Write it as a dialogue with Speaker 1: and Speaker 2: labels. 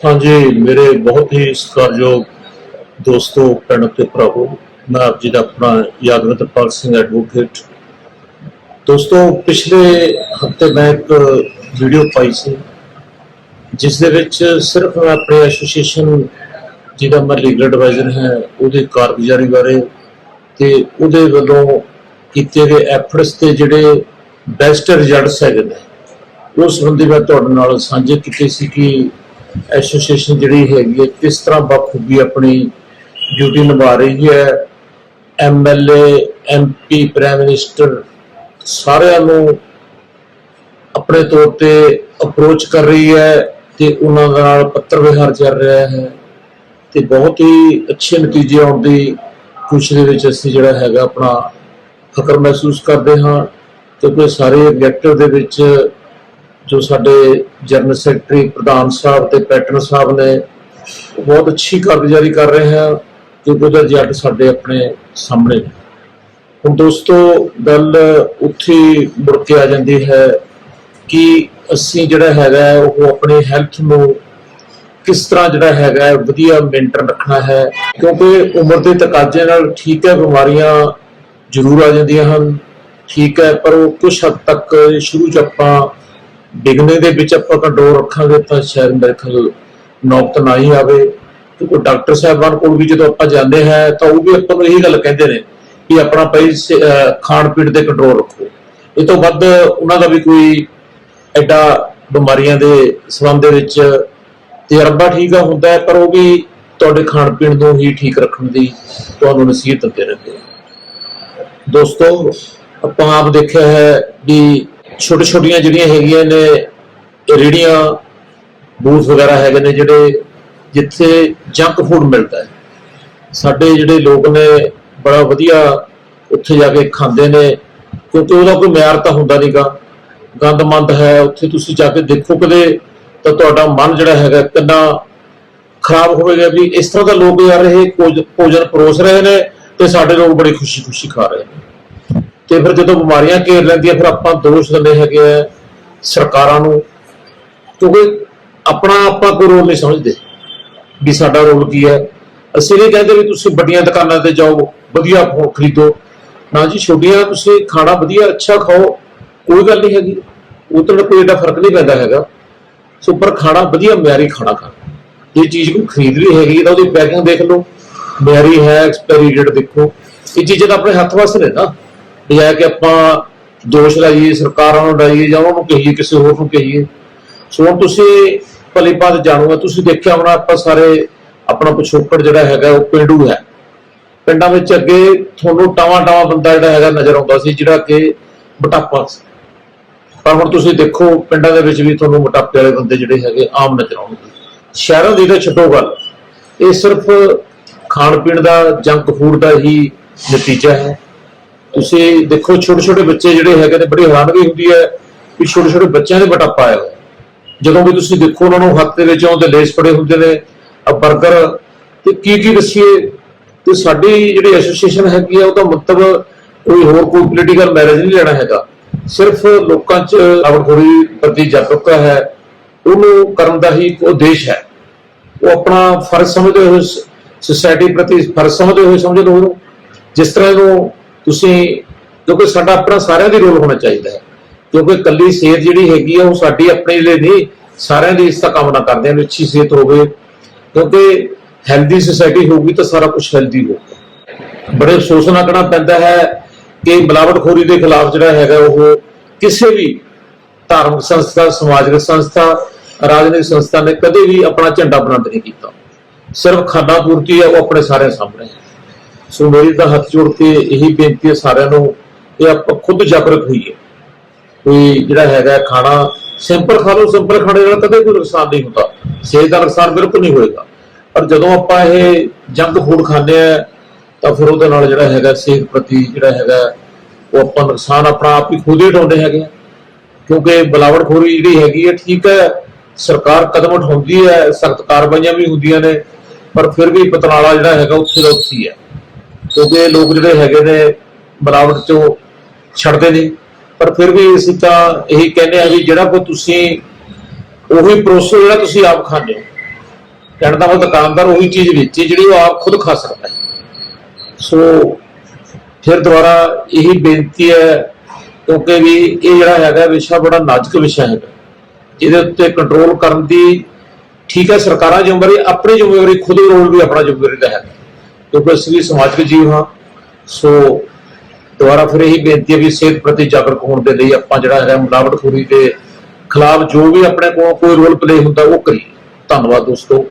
Speaker 1: ਹਾਂਜੀ, ਮੇਰੇ ਬਹੁਤ ਹੀ ਸਤਿਕਾਰਯੋਗ ਦੋਸਤੋ, ਭੈਣੋ ਤੇ ਭਰਾਵੋ, ਮੈਂ ਆਪ ਜੀ ਦਾ ਆਪਣਾ ਯਾਦਵਿੰਦਰਪਾਲ ਸਿੰਘ ਐਡਵੋਕੇਟ ਦੋਸਤੋ, ਪਿਛਲੇ ਹਫ਼ਤੇ ਮੈਂ ਇੱਕ ਵੀਡੀਓ ਪਾਈ ਸੀ, ਜਿਸ ਦੇ ਵਿੱਚ ਸਿਰਫ ਮੈਂ ਆਪਣੇ ਐਸੋਸੀਏਸ਼ਨ ਜਿਹਦਾ ਮੈਂ ਲੀਗਲ ਐਡਵਾਈਜ਼ਰ ਹੈ, ਉਹਦੀ ਕਾਰਗੁਜ਼ਾਰੀ ਬਾਰੇ ਤੇ ਉਹਦੇ ਵੱਲੋਂ ਕੀਤੇ ਗਏ ਐਫਰਟਸ ਤੇ ਜਿਹੜੇ ਬੈਸਟ ਰਿਜ਼ਲਟਸ ਹੈਗੇ ਨੇ ਉਸ ਸੰਬੰਧੀ ਮੈਂ ਤੁਹਾਡੇ ਨਾਲ ਸਾਂਝੇ ਕੀਤੇ ਸੀ ਕਿ ਐਸੋਸੀਏਸ਼ਨ ਜਿਹੜੀ ਹੈਗੀ ਹੈ, ਕਿਸ ਤਰ੍ਹਾਂ ਬਖੂਬੀ ਆਪਣੀ ਡਿਊਟੀ ਨਿਭਾ ਰਹੀ ਹੈ? ਐਮਐਲਏ ਐਮਪੀ ਪ੍ਰਾਈਮ ਮਿਨਿਸਟਰ ਸਾਰਿਆਂ ਨੂੰ ਆਪਣੇ ਤੌਰ ਤੇ ਅਪਰੋਚ ਕਰ ਰਹੀ ਹੈ ਤੇ ਉਹਨਾਂ ਦੇ ਨਾਲ ਪੱਤਰ ਵਿਹਾਰ ਚੱਲ ਰਿਹਾ ਹੈ ਤੇ ਬਹੁਤ ਹੀ ਅੱਛੇ ਨਤੀਜੇ ਆਉਣ ਦੀ ਖੁਸ਼ੀ ਦੇ ਵਿੱਚ ਅਸੀਂ ਜਿਹੜਾ ਹੈਗਾ ਆਪਣਾ ਫਖਰ ਮਹਿਸੂਸ ਕਰਦੇ ਹਾਂ ਕਿਉਂਕਿ ਸਾਰੇ ਐਗਜ਼ੈਕਟਿਵ ਦੇ ਵਿੱਚ ਜੋ ਸਾਡੇ ਜਨਰਲ ਸੈਕਟਰੀ ਪ੍ਰਧਾਨ ਸਾਹਿਬ ਤੇ ਪੈਟਰਨ ਸਾਹਿਬ ਨੇ ਬਹੁਤ ਅੱਛੀ ਕਾਰਗੁਜ਼ਾਰੀ ਕਰ ਰਹੇ ਹਨ ਕਿਉਂਕਿ ਉਹਦਾ ਜੱਟ ਸਾਡੇ ਆਪਣੇ ਸਾਹਮਣੇ ਹੁਣ ਦੋਸਤੋ ਗੱਲ ਉੱਥੇ ਮੁੜ ਕੇ ਆ ਜਾਂਦੀ ਹੈ ਕਿ ਅਸੀਂ ਜਿਹੜਾ ਹੈਗਾ ਹੈ, ਉਹ ਆਪਣੀ ਹੈਲਥ ਨੂੰ ਕਿਸ ਤਰ੍ਹਾਂ ਜਿਹੜਾ ਹੈਗਾ ਵਧੀਆ ਮੇਨਟੇਨ ਰੱਖਣਾ ਹੈ ਕਿਉਂਕਿ ਉਮਰ ਦੇ ਤਕਾਜ਼ੇ ਨਾਲ ਠੀਕ ਹੈ ਬਿਮਾਰੀਆਂ ਜ਼ਰੂਰ ਆ ਜਾਂਦੀਆਂ ਹਨ ਠੀਕ ਹੈ ਪਰ ਉਹ ਕੁਝ ਹੱਦ ਤੱਕ ਸ਼ੁਰੂ ਚ ਆਪਾਂ ਡਿਗਨੇ ਦੇ ਵਿੱਚ ਆਪਾਂ ਕੰਟਰੋਲ ਰੱਖਾਂਗੇ, ਤਾਂ ਸ਼ਾਇਦ ਮੇਰੇ ਖਿਆਲ ਨੌਬਤ ਨਾ ਹੀ ਆਵੇ। ਕਿਉਂਕਿ ਡਾਕਟਰ ਸਾਹਿਬਾਨ ਕੋਲ ਵੀ ਜਦੋਂ ਆਪਾਂ ਜਾਂਦੇ ਹਾਂ, ਤਾਂ ਉਹ ਵੀ ਆਪਾਂ ਨੂੰ ਇਹੀ ਗੱਲ ਕਹਿੰਦੇ ਨੇ ਕਿ ਆਪਣਾ ਪਈ ਖਾਣ ਪੀਣ ਤੇ ਕੰਟਰੋਲ ਰੱਖੋ। ਇਹ ਤੋਂ ਵੱਧ ਉਹਨਾਂ ਦਾ ਵੀ ਕੋਈ ਐਡਾ ਬਿਮਾਰੀਆਂ ਦੇ ਸੰਬੰਧ ਦੇ ਵਿੱਚ ਤਜਰਬਾ ਠੀਕ ਆ ਹੁੰਦਾ ਹੈ, ਪਰ ਉਹ ਵੀ ਤੁਹਾਡੇ ਖਾਣ ਪੀਣ ਨੂੰ ਹੀ ਠੀਕ ਰੱਖਣ ਦੀ ਤੁਹਾਨੂੰ ਨਸੀਹਤ ਦਿੰਦੇ ਰਹਿੰਦੇ ਦੋਸਤੋ, ਆਪਾਂ ਆਪ ਦੇਖਿਆ ਹੈ ਵੀ ਛੋਟੇ ਛੋਟੀਆਂ ਜਿਹੜੀਆਂ ਹੈਗੀਆਂ ਨੇ ਰੇੜੀਆਂ ਬੂਥ ਵਗੈਰਾ ਹੈਗੇ ਨੇ ਜਿਹੜੇ ਜਿੱਥੇ ਜੰਕ ਫੂਡ ਮਿਲਦਾ ਹੈ। ਸਾਡੇ ਜਿਹੜੇ ਲੋਕ ਨੇ, ਬੜਾ ਵਧੀਆ ਉੱਥੇ ਜਾ ਕੇ ਖਾਂਦੇ ਨੇ, ਕਿਉਂਕਿ ਉਹਦਾ ਕੋਈ ਮਿਆਰ ਤਾਂ ਹੁੰਦਾ ਨਹੀਂਗਾ ਗੰਦਮੰਦ ਹੈ, ਉੱਥੇ ਤੁਸੀਂ ਜਾ ਕੇ ਦੇਖੋ ਕਦੇ, ਤਾਂ ਤੁਹਾਡਾ ਮਨ ਜਿਹੜਾ ਹੈਗਾ ਕਿੰਨਾ ਖਰਾਬ ਹੋਵੇਗਾ ਵੀ ਇਸ ਤਰ੍ਹਾਂ ਦਾ ਲੋਕ ਯਾਰ, ਇਹ ਭੋਜ- ਭੋਜਨ ਪਰੋਸ ਰਹੇ ਨੇ ਤੇ ਸਾਡੇ ਲੋਕ ਬੜੀ ਖੁਸ਼ੀ-ਖੁਸ਼ੀ ਖਾ ਰਹੇ ਨੇ। ਤੇ ਫਿਰ ਜਦੋਂ ਬਿਮਾਰੀਆਂ ਘੇਰ ਲੈਂਦੀਆਂ, ਫਿਰ ਆਪਾਂ ਦੋਸ਼ ਦਿੰਦੇ ਹੈਗੇ ਆ ਸਰਕਾਰਾਂ ਨੂੰ। ਕਿਉਂਕਿ ਆਪਣਾ ਆਪਾਂ ਕੋਈ ਰੋਲ ਨਹੀਂ ਸਮਝਦੇ ਵੀ ਸਾਡਾ ਰੋਲ ਕੀ ਹੈ। ਅਸੀਂ ਨਹੀਂ ਕਹਿੰਦੇ ਵੀ ਤੁਸੀਂ ਵੱਡੀਆਂ ਦੁਕਾਨਾਂ ਤੇ ਜਾਓ, ਵਧੀਆ ਫੋਨ ਖਰੀਦੋ। ਨਾ ਜੀ, ਛੋਟੀਆਂ ਤੁਸੀਂ ਖਾਣਾ ਵਧੀਆ, ਅੱਛਾ ਖਾਓ, ਕੋਈ ਗੱਲ ਨਹੀਂ ਹੈਗੀ। ਉਹ ਤੋਂ ਕੋਈ ਏਡਾ ਫ਼ਰਕ ਨਹੀਂ ਪੈਂਦਾ ਹੈਗਾ। ਸੋ ਪਰ ਖਾਣਾ ਵਧੀਆ, ਮਿਆਰੀ ਖਾਣਾ ਖਾ। ਜੇ ਚੀਜ਼ ਕੋਈ ਖਰੀਦ ਲਈ ਹੈਗੀ ਤਾਂ ਉਹਦੀ ਪੈਕਿੰਗ ਦੇਖ ਲਓ। ਮਿਆਰੀ ਹੈ ਐਕਸਪਾਇਰੀ ਡੇਟ ਦੇਖੋ। ਇਹ ਚੀਜ਼ਾਂ ਤਾਂ ਆਪਣੇ ਹੱਥ ਵਾਸਤੇ ਨੇ ਨਾ। ਬਜਾਏ ਕਿ ਆਪਾਂ ਦੋਸ਼ ਲਾਈਏ, ਸਰਕਾਰਾਂ ਨੂੰ ਲਾਈਏ ਜਾਂ ਉਹਨਾਂ ਨੂੰ ਕਹੀਏ, ਕਿਸੇ ਹੋਰ ਨੂੰ ਕਹੀਏ। ਸੋ ਹੁਣ ਤੁਸੀਂ ਭਲੀ ਬਾਤ ਜਾਣੂਗਾ ਤੁਸੀਂ ਦੇਖਿਆ ਹੋਣਾ ਆਪਾਂ ਸਾਰੇ ਆਪਣਾ ਪਿਛੋਕੜ ਜਿਹੜਾ ਹੈਗਾ ਉਹ ਪਿੰਡੂ ਹੈ। ਪਿੰਡਾਂ ਵਿੱਚ ਅੱਗੇ ਤੁਹਾਨੂੰ ਟਾਵਾਂ ਟਾਵਾਂ ਬੰਦਾ ਜਿਹੜਾ ਹੈਗਾ ਨਜ਼ਰ ਆਉਂਦਾ ਸੀ, ਜਿਹੜਾ ਕਿ ਮੋਟਾਪਾ ਸੀ। ਪਰ ਹੁਣ ਤੁਸੀਂ ਦੇਖੋ, ਪਿੰਡਾਂ ਦੇ ਵਿੱਚ ਵੀ ਤੁਹਾਨੂੰ ਮੋਟਾਪੇ ਵਾਲੇ ਬੰਦੇ ਜਿਹੜੇ ਹੈਗੇ ਆਮ ਨਜ਼ਰ ਆਉਣਗੇ। ਸ਼ਹਿਰਾਂ ਦੀ ਤਾਂ ਛੱਡੋ ਗੱਲ, ਇਹ ਸਿਰਫ ਖਾਣ ਪੀਣ ਦਾ ਜੰਕ ਫੂਡ ਦਾ ਹੀ ਨਤੀਜਾ ਹੈ। ਤੁਸੀਂ ਦੇਖੋ ਛੋਟੇ ਛੋਟੇ ਬੱਚੇ ਜਿਹੜੇ ਹੈਗੇ ਨੇ, ਬੜੀ ਹੈਰਾਨਗੀ ਹੁੰਦੀ ਹੈ ਕਿ ਛੋਟੇ ਛੋਟੇ ਬੱਚਿਆਂ ਦੇ ਬਟਾਪਾ ਆਇਆ ਜਦੋਂ ਵੀ ਤੁਸੀਂ ਦੇਖੋ, ਉਹਨਾਂ ਨੂੰ ਹੱਥ ਦੇ ਵਿੱਚ ਆਉਂਦੇ ਲੇਸ ਪੜੇ ਹੁੰਦੇ ਨੇ, ਆ 버ਗਰ ਤੇ ਕੀ ਕੀ ਦੱਸੀਏ? ਤੇ ਸਾਡੀ ਜਿਹੜੀ ਐਸੋਸੀਏਸ਼ਨ ਹੈਗੀ ਆ, ਉਹਦਾ ਮਤਲਬ ਕੋਈ ਹੋਰ ਕੋਈ ਪੋਲੀਟੀਕਲ ਮੈਰਿਜ ਨਹੀਂ ਲੈਣਾ ਹੈਗਾ। ਸਿਰਫ ਲੋਕਾਂ 'ਚ ਆਵੜਖੋਰੀ ਪ੍ਰਤੀ ਜਾਗਰੂਕਤਾ ਹੈ, ਉਹਨੂੰ ਕਰਨ ਦਾ ਹੀ ਇੱਕ ਉਦੇਸ਼ ਹੈ। ਉਹ ਆਪਣਾ ਫਰਜ਼ ਸਮਝਦੇ ਹੋਏ, ਸੋਸਾਇਟੀ ਪ੍ਰਤੀ ਫਰਜ਼ ਸਮਝਦੇ ਹੋਏ ਸਮਝਦੇ ਹੋ ਜਿਸ ਤਰ੍ਹਾਂ ਇਹਨੂੰ ਤੁਸੀਂ, ਕਿਉਂਕਿ ਸਾਡਾ ਆਪਣਾ ਸਾਰਿਆਂ ਦੀ ਰੋਲ ਹੋਣਾ ਚਾਹੀਦਾ ਹੈ। ਕਿਉਂਕਿ ਕੱਲੀ ਸਿਹਤ ਜਿਹੜੀ ਹੈਗੀ ਆ, ਉਹ ਸਾਡੀ ਆਪਣੇ ਲਈ ਨਹੀਂ, ਸਾਰਿਆਂ ਦੀ ਇਸ ਦਾ ਕਾਮਨਾ ਕਰਦੇ ਹਾਂ ਅੱਛੀ ਸਿਹਤ ਹੋਵੇ। ਕਿਉਂਕਿ ਹੈਲਦੀ ਸੋਸਾਇਟੀ ਹੋਊਗੀ ਤਾਂ ਸਾਰਾ ਕੁਝ ਹੈਲਦੀ ਹੋਊਗਾ। ਬੜੇ ਅਫਸੋਸ ਨਾਲ ਕਹਿਣਾ ਪੈਂਦਾ ਹੈ ਕਿ ਮਿਲਾਵਟਖੋਰੀ ਦੇ ਖਿਲਾਫ ਜਿਹੜਾ ਹੈਗਾ, ਉਹ ਕਿਸੇ ਵੀ ਧਾਰਮਿਕ ਸੰਸਥਾ, ਸਮਾਜਿਕ ਸੰਸਥਾ, ਰਾਜਨੀਤਿਕ ਸੰਸਥਾ ਨੇ ਕਦੇ ਵੀ ਆਪਣਾ ਝੰਡਾ ਬੁਲੰਦ ਨਹੀਂ ਕੀਤਾ। ਸਿਰਫ ਖਾਣਾ ਪੂਰਤੀ ਹੈ ਉਹ ਆਪਣੇ ਸਾਰਿਆਂ ਸਾਹਮਣੇ। ਹੈ ਸੋ ਮੇਰੀ ਤਾਂ ਹੱਥ ਜੋੜ ਕੇ ਇਹੀ ਬੇਨਤੀ ਹੈ ਸਾਰਿਆਂ ਨੂੰ ਕਿ ਆਪਾਂ ਖੁਦ ਜਾਗਰੂਕ ਹੋਈਏ। ਕੋਈ ਜਿਹੜਾ ਹੈਗਾ ਖਾਣਾ, ਸਿੰਪਲ ਖਾ ਲਓ, ਸਿੰਪਲ ਖਾਣੇ ਨਾਲ ਕਦੇ ਕੋਈ ਨੁਕਸਾਨ ਨਹੀਂ ਹੁੰਦਾ। ਸਿਹਤ ਦਾ ਨੁਕਸਾਨ ਬਿਲਕੁਲ ਨਹੀਂ ਹੋਏਗਾ। ਪਰ ਜਦੋਂ ਆਪਾਂ ਇਹ ਜੰਕ ਫੂਡ ਖਾਂਦੇ ਆ ਤਾਂ ਫਿਰ ਉਹਦੇ ਨਾਲ ਜਿਹੜਾ ਹੈਗਾ ਸਿਹਤ ਪ੍ਰਤੀ ਜਿਹੜਾ ਹੈਗਾ, ਉਹ ਆਪਾਂ ਨੁਕਸਾਨ ਆਪਣਾ ਆਪ ਹੀ ਖੁਦ ਹੀ ਉਠਾਉਂਦੇ ਹੈਗੇ ਆ ਕਿਉਂਕਿ ਬਲਾਵਟਖੋਰੀ ਜਿਹੜੀ ਹੈਗੀ ਹੈ, ਠੀਕ ਹੈ, ਸਰਕਾਰ ਕਦਮ ਉਠਾਉਂਦੀ ਹੈ, ਸਖਤ ਕਾਰਵਾਈਆਂ ਵੀ ਹੁੰਦੀਆਂ ਨੇ, ਪਰ ਫਿਰ ਵੀ ਪਤਨਾਲਾ ਜਿਹੜਾ ਹੈਗਾ, ਉੱਥੇ ਦਾ ਉੱਥੇ ਹੀ ਹੈ। ਕਿਉਂਕਿ ਲੋਕ ਜਿਹੜੇ ਹੈਗੇ ਨੇ ਬਲਾਵਟ ਚੋਂ ਛੱਡਦੇ ਨੇ ਪਰ ਫਿਰ ਵੀ ਅਸੀਂ ਤਾਂ ਇਹੀ ਕਹਿੰਦੇ ਆ ਵੀ ਜਿਹੜਾ ਕੋ ਤੁਸੀਂ ਉਹੀ ਪਰੋਸੋ ਜਿਹੜਾ ਤੁਸੀਂ ਆਪ ਖਾਂਦੇ ਹੋ। ਕਹਿਣ ਦਾ ਉਹ ਦੁਕਾਨਦਾਰ ਉਹੀ ਚੀਜ਼ ਵੇਚੇ ਜਿਹੜੀ ਉਹ ਆਪ ਖੁਦ ਖਾ ਸਕਦਾ ਹੈ। ਸੋ ਫਿਰ ਦੁਬਾਰਾ ਇਹੀ ਬੇਨਤੀ ਹੈ ਕਿਉਂਕਿ ਵੀ ਇਹ ਜਿਹੜਾ ਹੈਗਾ ਵਿਸ਼ਾ ਬੜਾ ਨਾਜ਼ੁਕ ਵਿਸ਼ਾ ਹੈਗਾ ਇਹਦੇ ਉੱਤੇ ਕੰਟਰੋਲ ਕਰਨ ਦੀ ਠੀਕ ਹੈ, ਸਰਕਾਰਾਂ ਜ਼ਿੰਮੇਵਾਰੀ, ਆਪਣੀ ਜ਼ਿੰਮੇਵਾਰੀ, ਖੁਦ ਰੋਲ ਵੀ ਆਪਣਾ ਜ਼ਿੰਮੇਵਾਰੀ ਦਾ ਹੈ। ਕਿਉਂਕਿ ਅਸੀਂ ਵੀ ਸਮਾਜਿਕ ਜੀਵ ਹਾਂ, ਸੋ ਦੁਬਾਰਾ ਫਿਰ ਇਹੀ ਬੇਨਤੀ ਹੈ ਵੀ ਸਿਹਤ ਪ੍ਰਤੀ ਜਾਗਰੂਕ ਹੋਣ ਦੇ ਲਈ ਆਪਾਂ ਜਿਹੜਾ ਹੈ ਮਿਲਾਵਟਖੋਰੀ ਦੇ ਖਿਲਾਫ ਜੋ ਵੀ ਆਪਣੇ ਕੋਲ ਕੋਈ ਰੋਲ ਪਲੇ ਹੁੰਦਾ ਉਹ ਕਰੀਏ। ਧੰਨਵਾਦ ਦੋਸਤੋ।